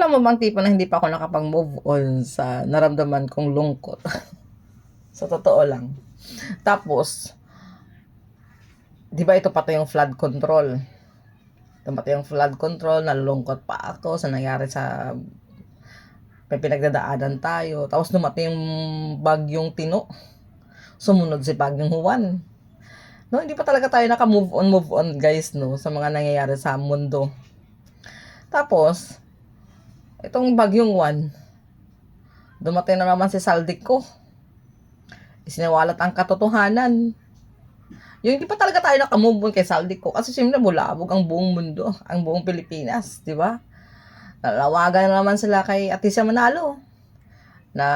alam mo bang tipo na hindi pa ako nakapag-move on sa naramdaman kong lungkot. sa totoo lang. Tapos, di ba ito pati yung flood control? Ito pati yung flood control, nalulungkot pa ako sa nangyari sa may pinagdadaanan tayo. Tapos dumating yung bagyong tino. Sumunod si bagyong Juan. No, hindi pa talaga tayo naka-move on, move on guys, no, sa mga nangyayari sa mundo. Tapos, itong bagyong Juan, dumating na naman si Saldik ko. Isinawalat ang katotohanan. Yung hindi pa talaga tayo nakamove on kay Saldik ko. Kasi siyempre bulabog ang buong mundo, ang buong Pilipinas, di ba? Nalawagan na naman sila kay Atisa Manalo na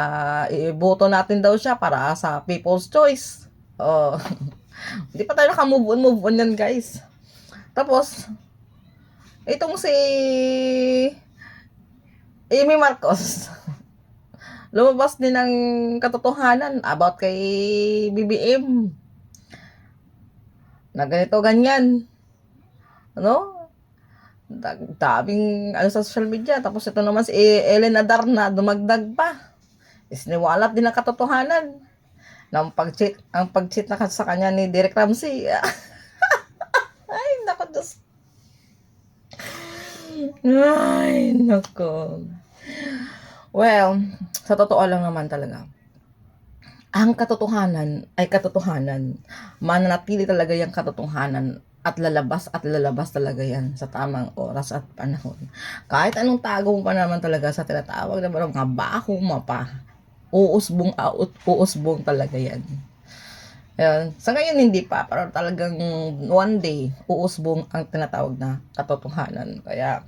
iboto natin daw siya para sa People's Choice. Oh. Hindi pa tayo naka-move on, move on yan, guys. Tapos, itong si Amy Marcos, lumabas din ng katotohanan about kay BBM. Na ganito, ganyan. Ano? Da- daming ano sa social media. Tapos ito naman si Ellen Adarna, dumagdag pa. Isiniwalat din ang katotohanan ng pag-cheat, ang pag-cheat na sa kanya ni Derek Ramsey. Ay, nako, Diyos. Ay, nako. Well, sa totoo lang naman talaga. Ang katotohanan ay katotohanan. Mananatili talaga yung katotohanan at lalabas at lalabas talaga yan sa tamang oras at panahon. Kahit anong tago mo pa naman talaga sa tinatawag na mga baho mapa, uusbong out, uusbong talaga yan. Ayan. Sa ngayon hindi pa, pero talagang one day, uusbong ang tinatawag na katotohanan. Kaya,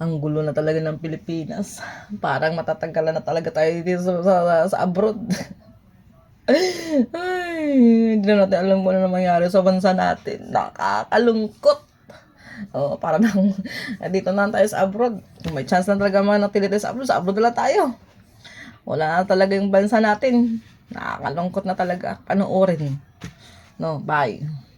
ang gulo na talaga ng Pilipinas. Parang matatagalan na talaga tayo dito sa, sa, sa abroad. Ay, hindi na natin alam kung ano na mangyari sa bansa natin. Nakakalungkot. Oh, para nang dito na tayo sa abroad. May chance na talaga manatili tayo sa abroad, sa abroad na tayo. Wala na talaga yung bansa natin. Nakakalungkot na talaga. Panoorin. No, bye.